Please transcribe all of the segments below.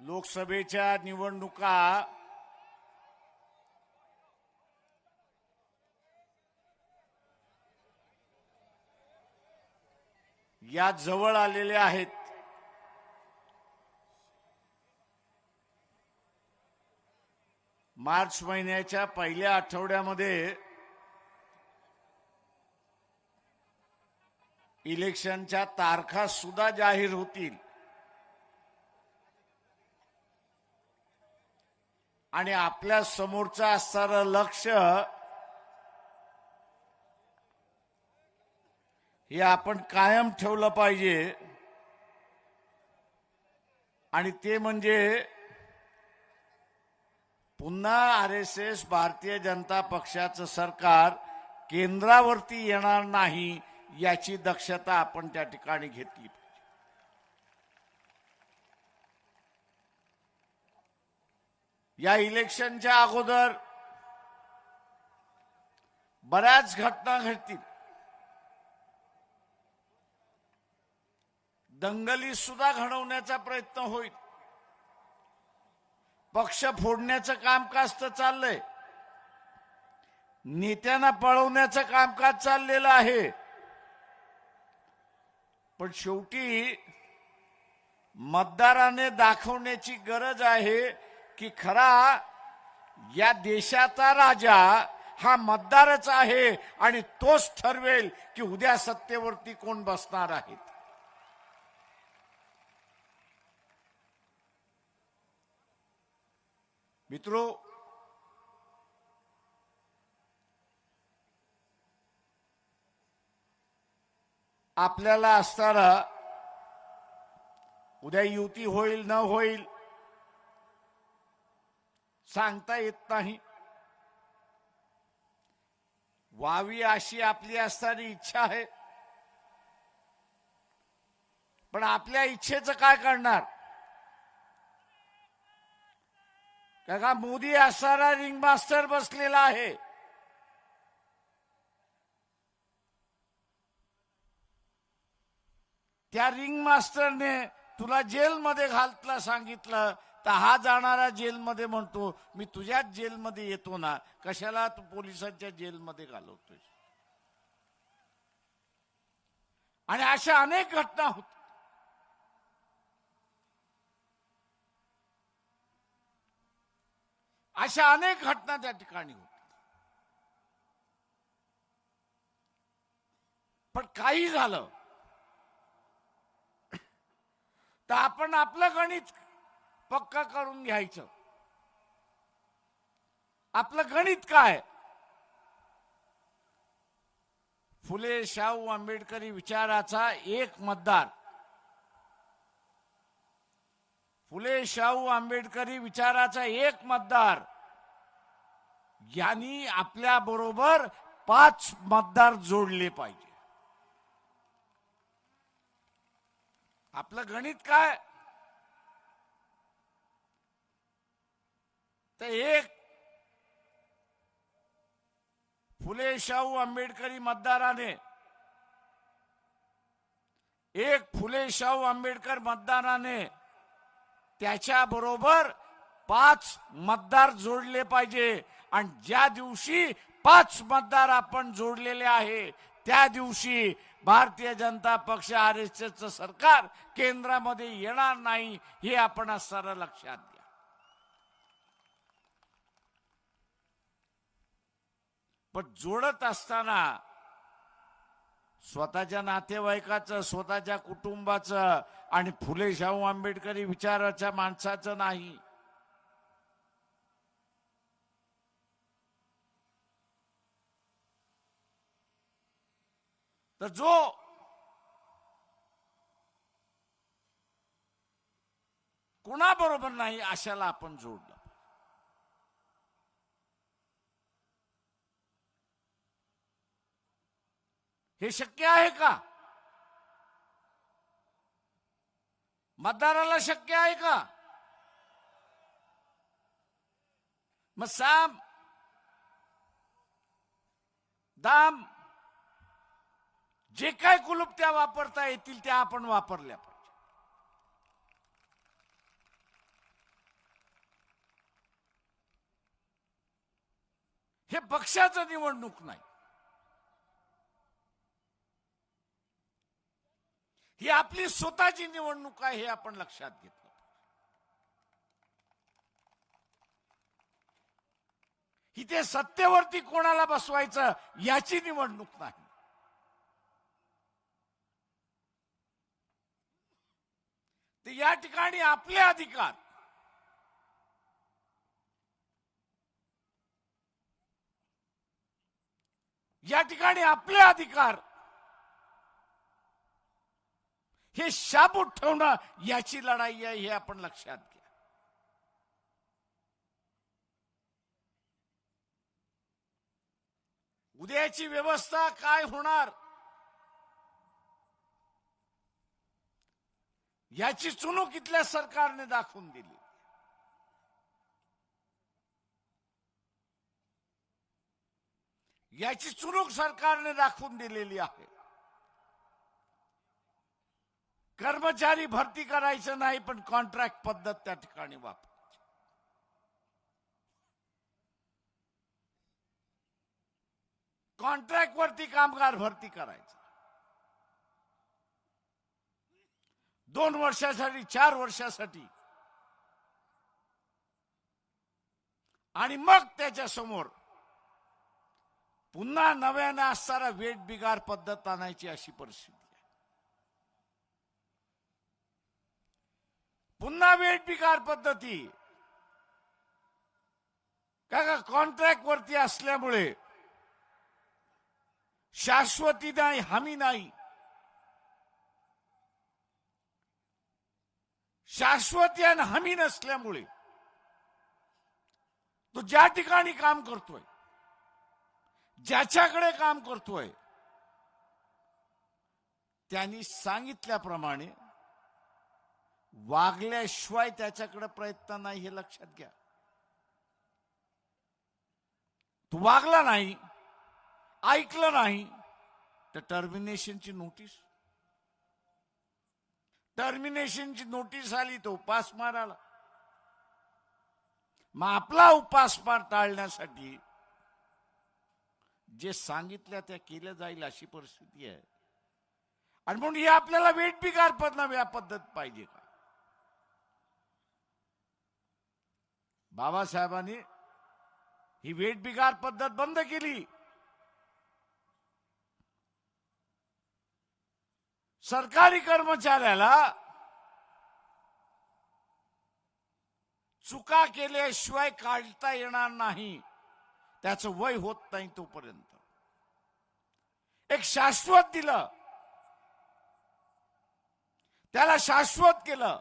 लोकसभेच्या निवडणुका या जवळ आलेल्या आहेत. मार्च महिन्याच्या पहिल्या आठवड्यामध्ये इलेक्शनच्या तारखा सुद्धा जाहीर होतील. आणि आपल्या समोरचं असणारं लक्ष हे आपण कायम ठेवलं पाहिजे. आणि ते म्हणजे पुन्हा R S S Bharatiya Janata पक्षाचं सरकार केंद्रावरती येणार नाही याची दक्षता आपण त्या ठिकाणी घेतली या इलेक्शनच्या अगोदर बऱ्याच घटना घडतील. दंगली सुद्धा घडवण्याचा प्रयत्न होईल. पक्ष फोडण्याचं कामकाज तर चाललंय. नेत्यांना पळवण्याचं कामकाज चाललेलं आहे. पण शेवटी मतदाराने दाखवण्याची गरज आहे. की खरा या देशाचा राजा हा मतदारच आहे आणि तोच ठरवेल की उद्या सत्तेवरती कोण बसणार आहेत. मित्रो आपल्याला असताना उद्या युती होईल न होईल सांगता येत नाही. व्हावी अशी आपली असणारी इच्छा आहे. पण आपल्या इच्छेचं काय करणार? का मोदी असणारा रिंग मास्टर बसलेला आहे. त्या रिंग मास्टरने तुला जेलमध्ये घालतला सांगितलं तर हा जाणारा जेलमध्ये म्हणतो मी तुझ्याच जेलमध्ये येतो ना कशाला तू पोलिसांच्या जेलमध्ये घालवतोय आणि अशा अनेक घटना होत. अशा अनेक घटना त्या ठिकाणी होत. पण काही झालं तर आपण आपलं गणित पक्का करून घ्यायचं. आपलं गणित काय? फुले शाहू आंबेडकरी विचाराचा एक मतदार. फुले शाहू आंबेडकरी विचाराचा एक मतदार. यांनी आपल्या बरोबर पाच मतदार जोडले पाहिजे. आपलं गणित काय? तर एक फुले शाहू आंबेडकरी मतदाराने एक फुले शाहू आंबेडकर मतदाराने त्याच्या बरोबर पाच मतदार जोडले पाहिजे. आणि ज्या दिवशी पाच मतदार आपण जोडलेले आहे त्या दिवशी भारतीय जनता पक्ष आर एस एसचं सरकार केंद्रामध्ये येणार नाही हे आपण सर लक्षात घ्या. पण जोडत असताना स्वतःच्या नातेवाईकाचं स्वतःच्या कुटुंबाचं आणि फुले शाहू आंबेडकरी विचाराच्या माणसाचं नाही. तर जो कोणाबरोबर नाही अशाला आपण जोडलं. हे शक्य आहे का? मतदाराला शक्य आहे का? मग साम दाम जे काय कुलूप त्या वापरता येतील त्या आपण वापरल्या पाहिजे. हे पक्षाचं निवडणूक नाही. ही आपली स्वतःची निवडणूक आहे हे आपण लक्षात घेतलं इथे सत्तेवरती कोणाला बसवायचं याची निवडणूक नाही. तर या ठिकाणी आपले अधिकार या ठिकाणी आपले अधिकार हे शाबूत ठेवणं याची लढाई आहे हे आपण लक्षात घ्या. उद्याची व्यवस्था काय होणार? याची चुणूक इथल्या सरकारने दाखवून दिली. याची चुणूक सरकारने दाखवून दिलेली आहे. कर्मचारी भरती करायचं नाही पण कॉन्ट्रॅक्ट पद्धत त्या ठिकाणी वापर कॉन्ट्रॅक्ट वरती कामगार भरती करायचं. दोन वर्षासाठी चार वर्षासाठी. आणि मग त्याच्यासमोर पुन्हा नव्याने असणारा वेट बिगार पद्धत आणायची अशी परिस्थिती. पुन्हा वेट पिकार पद्धती. का का कॉन्ट्रॅक्ट वरती असल्यामुळे शाश्वती नाही हमी नाही. शाश्वती आणि हमी नसल्यामुळे तो ज्या ठिकाणी काम करतोय ज्याच्याकडे काम करतोय त्यांनी सांगितल्याप्रमाणे वागल्याशिवाय त्याच्याकडे प्रयत्न नाही हे लक्षात घ्या. तू वागला नाही ऐकलं नाही तर टर्मिनेशनची नोटीस टर्मिनेशनची नोटीस आली तो उपास माराला. मग आपला उपासमार टाळण्यासाठी जे सांगितल्या त्या केल्या जाईल अशी परिस्थिती आहे. आणि म्हणून हे आपल्याला वेट बिगार पद्धत या पद्धत पाहिजे का बाबासाहेबांनी ही वेट बिगार पद्धत बंद केली. सरकारी कर्मचाऱ्याला चुका केल्याशिवाय काढता येणार नाही. त्याचं वय होत नाही तोपर्यंत. एक शाश्वत दिलं. त्याला शाश्वत केलं.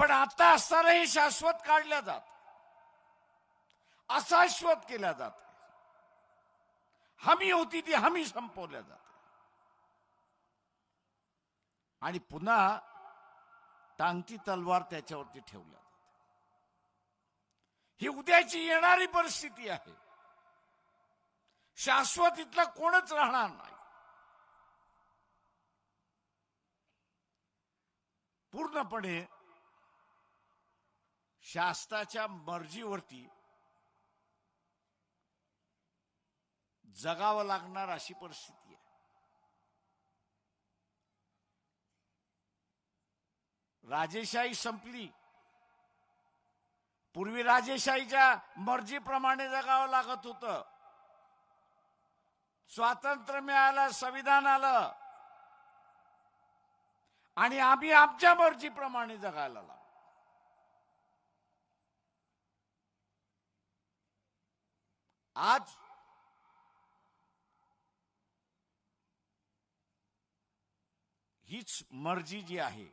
पण आता असतानाही शाश्वत काढल्या जात. अशाश्वत केल्या जात. हमी होती ती हमी संपवल्या जाते. आणि पुन्हा टांगती तलवार त्याच्यावरती ठेवल्या जाते. ही उद्याची येणारी परिस्थिती आहे. शाश्वत इथला कोणच राहणार नाही. पूर्णपणे शास्त्राच्या मर्जीवरती जगावं लागणार अशी परिस्थिती आहे. राजेशाही संपली. पूर्वी राजेशाहीच्या मर्जीप्रमाणे जगावं लागत होतं. स्वातंत्र्य मिळालं संविधान आलं. आणि आम्ही आमच्या मर्जीप्रमाणे जगायला लागलो. आज हीच मर्जी जी आहे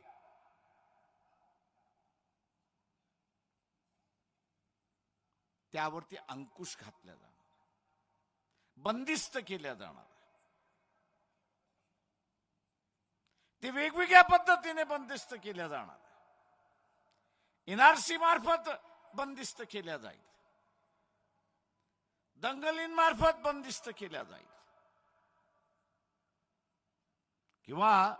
त्यावरती अंकुश घातल्या जाणार बंदिस्त केल्या जाणार. ते वेगवेगळ्या पद्धतीने बंदिस्त केल्या जाणार. एनआरसी मार्फत बंदिस्त केल्या जाईल. दंगलींमार्फत बंदिस्त केल्या जाईल. किंवा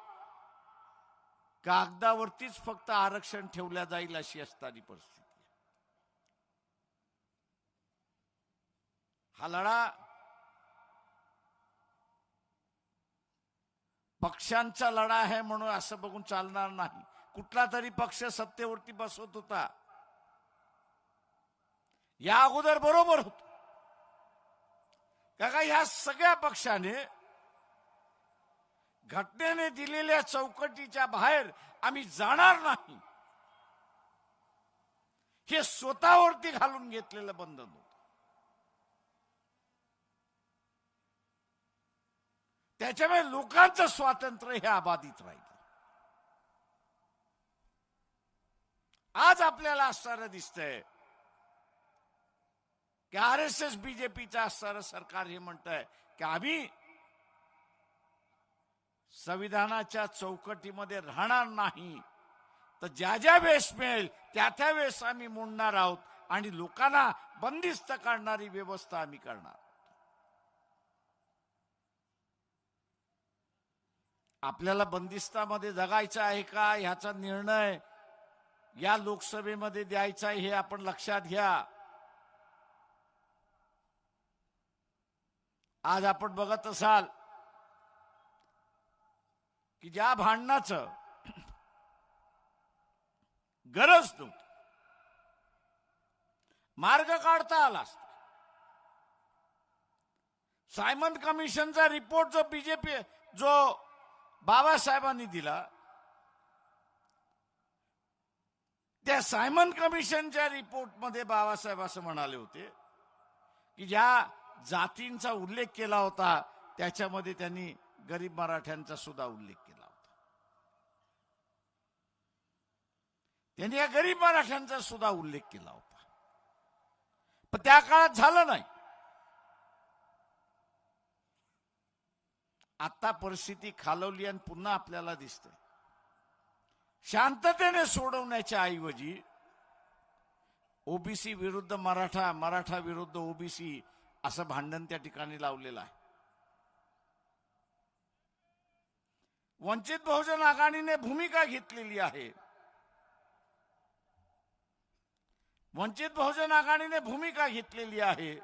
कागदावरतीच फक्त आरक्षण ठेवल्या जाईल अशी असणारी परिस्थिती. हा लढा पक्षांचा लढा आहे म्हणून असं बघून चालणार नाही. कुठला तरी पक्ष सत्तेवरती बसवत होता. या अगोदर बरोबर होता. का ह्या सगळ्या पक्षाने घटनेने दिलेल्या चौकटीच्या बाहेर आम्ही जाणार नाही. हे स्वतःवरती घालून घेतलेलं बंधन होत. त्याच्यामुळे लोकांचं स्वातंत्र्य हे अबाधित राहील. आज आपल्याला असणारं दिसतंय की आर एस एस बीजेपीचं असणारं सरकार हे म्हणत आहे की आम्ही संविधानाच्या चौकटीमध्ये राहणार नाही. तर ज्या ज्या वेळेस मिळेल त्या त्या वेळेस आम्ही मोडणार आहोत आणि लोकांना बंदिस्त काढणारी व्यवस्था आम्ही करणार आपल्याला बंदिस्तामध्ये जगायचं आहे का? ह्याचा निर्णय या लोकसभेमध्ये द्यायचा हे आपण लक्षात घ्या. आज आपण बघत असाल की ज्या भांडणाचं गरज नव्हती मार्ग काढता आला असता. सायमन कमिशनचा रिपोर्ट जो बीजेपी जो बाबासाहेबांनी दिला त्या सायमन कमिशनच्या रिपोर्टमध्ये बाबासाहेब असं म्हणाले होते की ज्या जातींचा उल्लेख केला होता त्याच्यामध्ये त्यांनी गरीब मराठ्यांचा सुद्धा उल्लेख केला होता. त्यांनी या गरीब मराठ्यांचा सुद्धा उल्लेख केला होता. पण त्या काळात झालं नाही. आता परिस्थिती खालवली आणि पुन्हा आपल्याला दिसते शांततेने सोडवण्याच्या ऐवजी ओबीसी विरुद्ध मराठा मराठा विरुद्ध ओबीसी असं भांडण त्या ठिकाणी लावलेलं आहे. वंचित बहुजन आघाडीने भूमिका घेतलेली आहे. वंचित बहुजन आघाडीने भूमिका घेतलेली आहे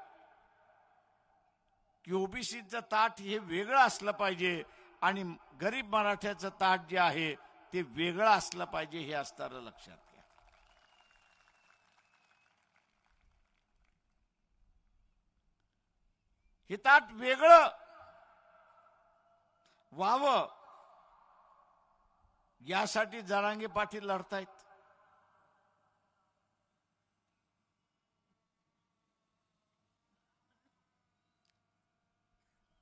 की ओबीसीचं ताट हे वेगळं असलं पाहिजे आणि गरीब मराठ्याचं ताट जे आहे ते वेगळं असलं पाहिजे हे असताना लक्षात हितात वेगळं व्हावं. यासाठी जरांगे पाटील लढतायत.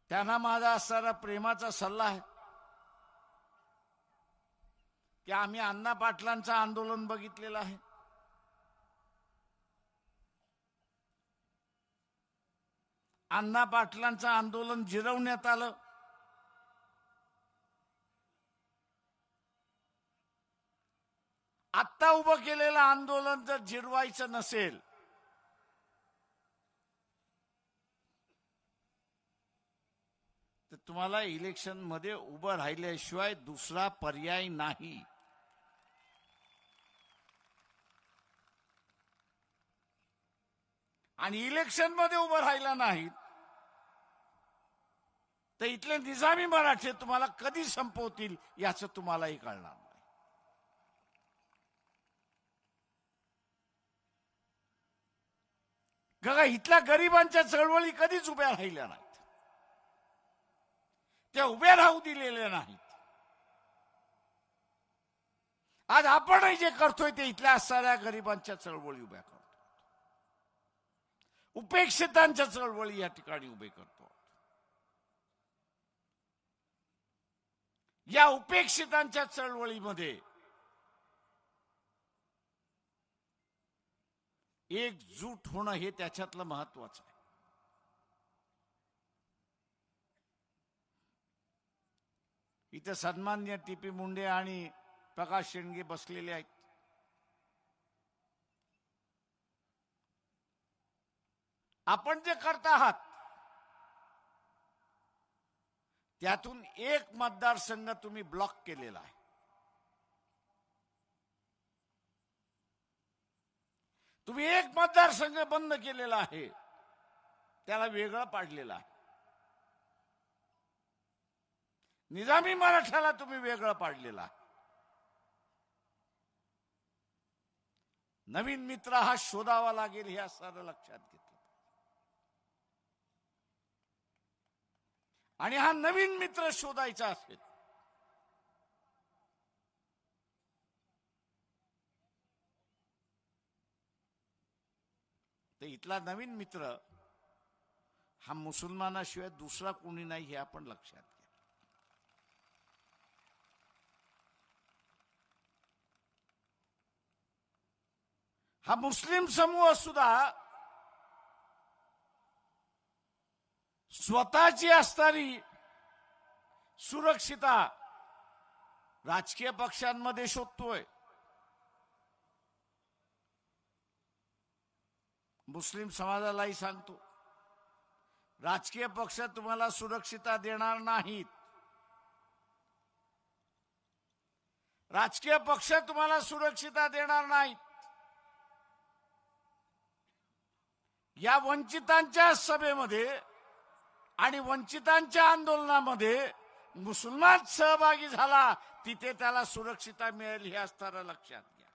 त्यांना माझा असणारा प्रेमाचा सल्ला आहे. की आम्ही अण्णा पाटलांचं आंदोलन बघितलेलं आहे. अण्णा पाटलांचं आंदोलन जिरवण्यात आलं. आत्ता उभं केलेलं आंदोलन जर जिरवायचं नसेल तर तुम्हाला इलेक्शनमध्ये उभं राहिल्याशिवाय दुसरा पर्याय नाही. आणि इलेक्शनमध्ये उभं राहिला नाहीत तर इथले निजामी मराठे तुम्हाला कधी संपवतील याचं तुम्हालाही कळणार नाही. बघा इथल्या गरिबांच्या चळवळी कधीच उभ्या राहिल्या नाहीत. त्या उभ्या राहू दिलेल्या नाहीत. आज आपणही जे करतोय ते इथल्या असणाऱ्या गरिबांच्या चळवळी उभ्या करतो उपेक्षितांच्या चळवळी या ठिकाणी उभे करतो या उपेक्षितांच्या चळवळीमध्ये एकजूट होणं हे त्याच्यातलं महत्वाचं आहे. इथं सन्मान्य टीपी मुंडे आणि प्रकाश शेंडगे बसलेले आहेत. आपण जे करत आहात त्यातून एक मतदारसंघ तुम्ही ब्लॉक केलेला आहे. तुम्ही एक मतदारसंघ बंद केलेला आहे. त्याला वेगळं पाडलेला आहे. निजामी मराठ्याला तुम्ही वेगळं पाडलेला नवीन मित्र हा शोधावा लागेल हे असं लक्षात घेतलं आणि हा नवीन मित्र शोधायचा असेल. तर इथला नवीन मित्र हा मुसलमानाशिवाय दुसरा कोणी नाही हे आपण लक्षात घ्या. हा मुस्लिम समूह सुद्धा स्वतःची असणारी सुरक्षिता राजकीय पक्षांमध्ये शोधतोय. मुस्लिम समाजालाही सांगतो. राजकीय पक्ष तुम्हाला सुरक्षिता देणार नाहीत. राजकीय पक्ष तुम्हाला सुरक्षिता देणार नाहीत. या वंचितांच्या सभेमध्ये आणि वंचितांच्या आंदोलनामध्ये मुसलमान सहभागी झाला तिथे त्याला सुरक्षिता मिळेल हे असताना लक्षात घ्या.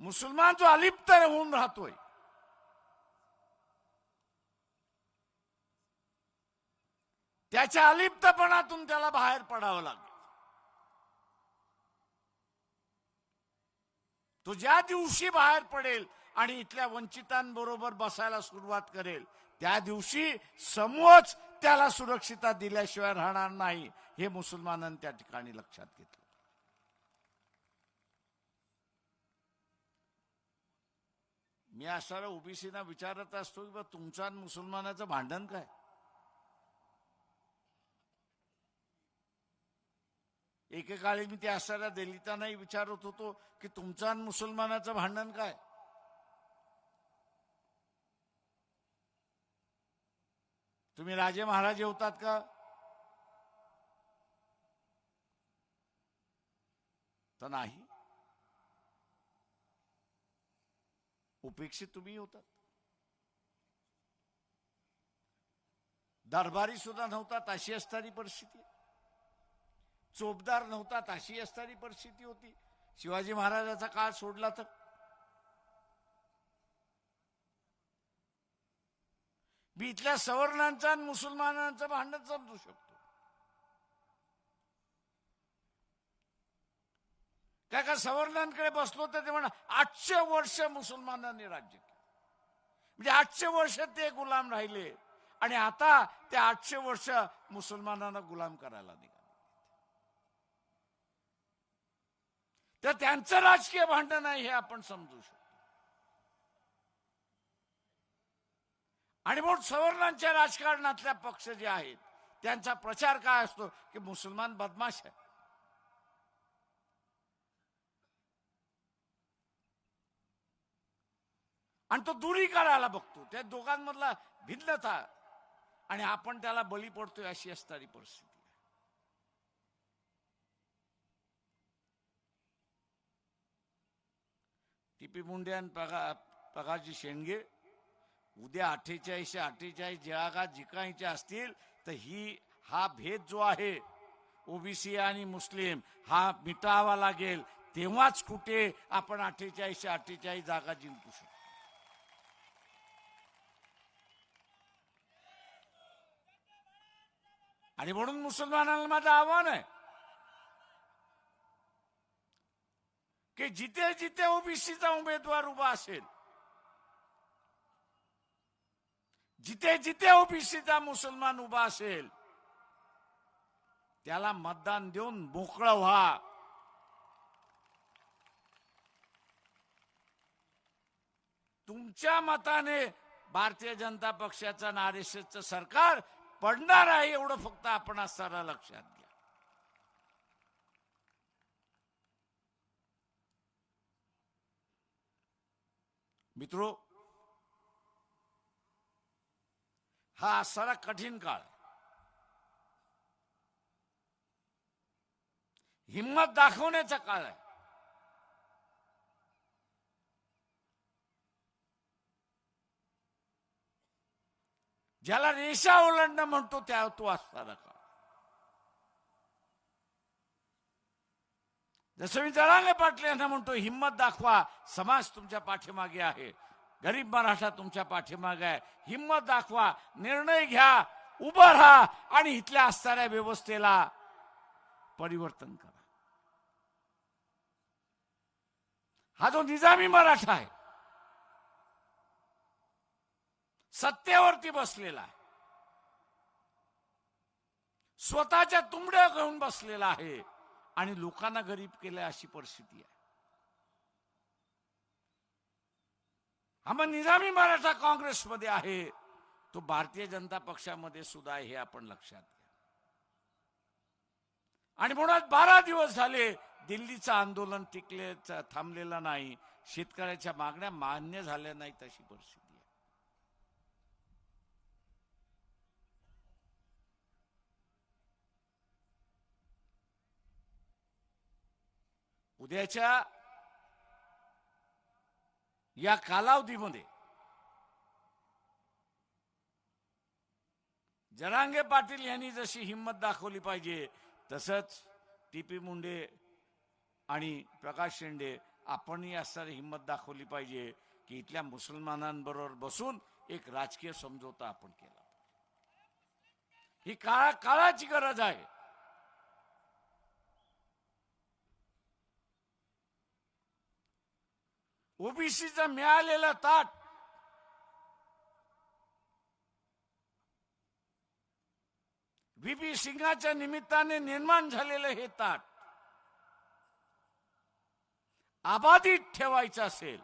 मुसलमान जो अलिप्त होऊन राहतोय त्याच्या अलिप्तपणातून त्याला बाहेर पडावं लागतं. तो ज्या दिवशी बाहेर पडेल आणि इथल्या वंचितांबरोबर बसायला सुरुवात करेल त्या दिवशी समूहच त्याला सुरक्षिता दिल्याशिवाय राहणार नाही हे मुसलमानांनी त्या ठिकाणी लक्षात घेतलं. मी असणारा ओबीसीना विचारत असतो की बा तुमचा मुसलमानाचं भांडण काय? एकेकाळी मी ते असणाऱ्या दलितांनाही विचारत होतो की तुमचा आणि मुसलमानाचं भांडण काय? तुम्ही राजे महाराजे होतात का? तर नाही. उपेक्षित तुम्ही होतात. दरबारी सुद्धा नव्हतात अशी असणारी परिस्थिती चोपदार नव्हतात अशी असणारी परिस्थिती होती. शिवाजी महाराजाचा काळ सोडला तर. मी इथल्या सवर्णांचा आणि मुसलमानांचं भांडण समजू शकतो. काय का सवर्णांकडे बसलो तर ते म्हणा आठशे वर्ष मुसलमानांनी राज्य केलं. म्हणजे आठशे वर्ष ते गुलाम राहिले आणि आता ते आठशे वर्ष मुसलमानांना गुलाम करायला निघाले. तर त्यांचं राजकीय भांडण आहे हे आपण समजू शकतो. आणि म्हणून सवर्णांच्या राजकारणातल्या पक्ष जे आहेत त्यांचा प्रचार काय असतो? की मुसलमान बदमाश आहे. आणि तो दुरी करायला बघतो. त्या दोघांमधला भिन्नता. आणि आपण त्याला बळी पडतोय अशी असणारी परिस्थिती. आहे. टीपी मुंडे आणि प्रका प्रकाशजी शेंडगे उद्या अठ्ठेचाळीसशे अठ्ठेचाळीस जागा जिकायच्या असतील तर ही हा भेद जो आहे ओबीसी आणि मुस्लिम हा मिटावा लागेल तेव्हाच कुठे आपण अठ्ठेचाळीसशे अठ्ठेचाळीस जागा जिंकू शकतो आणि म्हणून मुसलमानांना माझं आव्हान आहे की जिथे जिथे ओबीसीचा उमेदवार उभा असेल जिथे जिथे ओबीसीचा मुसलमान उभा असेल त्याला मतदान देऊन मोकळं व्हा. तुमच्या मताने भारतीय जनता पक्षाचं आणि आर एस एसचं सरकार पडणार आहे एवढं फक्त आपण असताना लक्षात मित्रो हा असणारा कठीण काळ. हिंमत दाखवण्याचा काळ आहे. ज्याला रेषा ओलांडणं म्हणतो त्या तो असणारा जसं मी जरांगे पाटील यांना म्हणतो हिंमत दाखवा समाज तुमच्या पाठीमागे आहे. गरीब मराठा तुमच्या पाठीमागे आहे. हिंमत दाखवा निर्णय घ्या उभं राहा आणि इथल्या असणाऱ्या व्यवस्थेला परिवर्तन करा. हा जो निजामी मराठा आहे सत्तेवरती बसलेला आहे स्वतःच्या तुंबड्या घेऊन बसलेला आहे आणि लोकांना गरीब केलं अशी परिस्थिती आहे. आम्हा मग निजामी मराठा काँग्रेसमध्ये आहे. तो भारतीय जनता पक्षामध्ये सुद्धा आहे हे आपण लक्षात घ्या. आणि म्हणून बारा दिवस झाले दिल्लीचं आंदोलन टिकले थांबलेलं नाही. शेतकऱ्याच्या मागण्या मान्य झाल्या नाही तशी परिस्थिती आहे उद्याच्या या कालावधीमध्ये जरांगे पाटील यांनी जशी हिंमत दाखवली पाहिजे तसंच टी पी मुंडे आणि प्रकाश शेंडे आपणही असणारी हिंमत दाखवली पाहिजे की इथल्या मुसलमानांबरोबर बसून एक राजकीय समझोता आपण केला ही काळा काळाची गरज आहे. ओबीसीचा मिळालेलं ताट. व्ही. सिंगाच्या निमित्ताने निर्माण झालेलं हे ताट आबाधित ठेवायचं असेल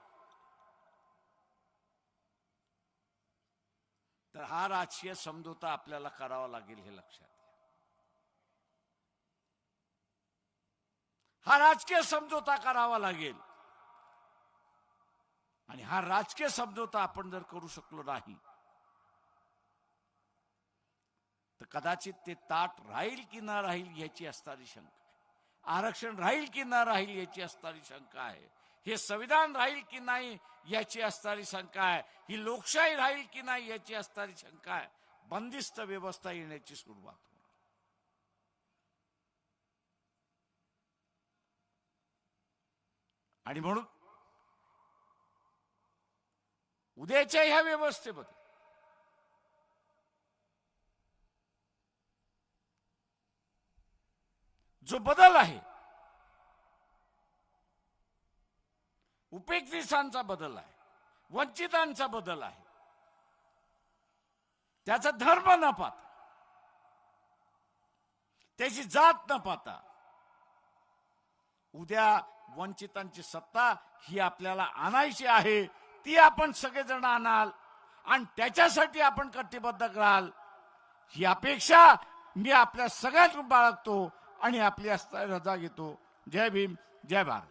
तर हा राजकीय समझोता आपल्याला करावा लागेल हे लक्षात घ्या. हा राजकीय समझोता करावा लागेल. आणि हा राजकीय समझोता आपण जर करू शकलो नाही तर कदाचित ते ताट राहील की ना राहील याची असणारी शंका आहे. आरक्षण राहील की ना राहील याची असणारी शंका आहे. हे संविधान राहील की नाही याची असणारी शंका आहे. ही लोकशाही राहील की नाही याची असणारी शंका आहे. बंदिस्त व्यवस्था येण्याची सुरुवात होणार. आणि म्हणून उद्याच्या ह्या व्यवस्थेमध्ये जो बदल आहे उपेक्षितांचा बदल आहे वंचितांचा बदल आहे त्याचा धर्म न पाहता त्याची जात न पाहता उद्या वंचितांची सत्ता ही आपल्याला आणायची आहे ती आपण सगळेजण आणाल आणि त्याच्यासाठी आपण कटिबद्ध कराल. ही अपेक्षा मी आपल्या सगळ्यात बाळगतो आणि आपली रजा घेतो. जय भीम जय भारत.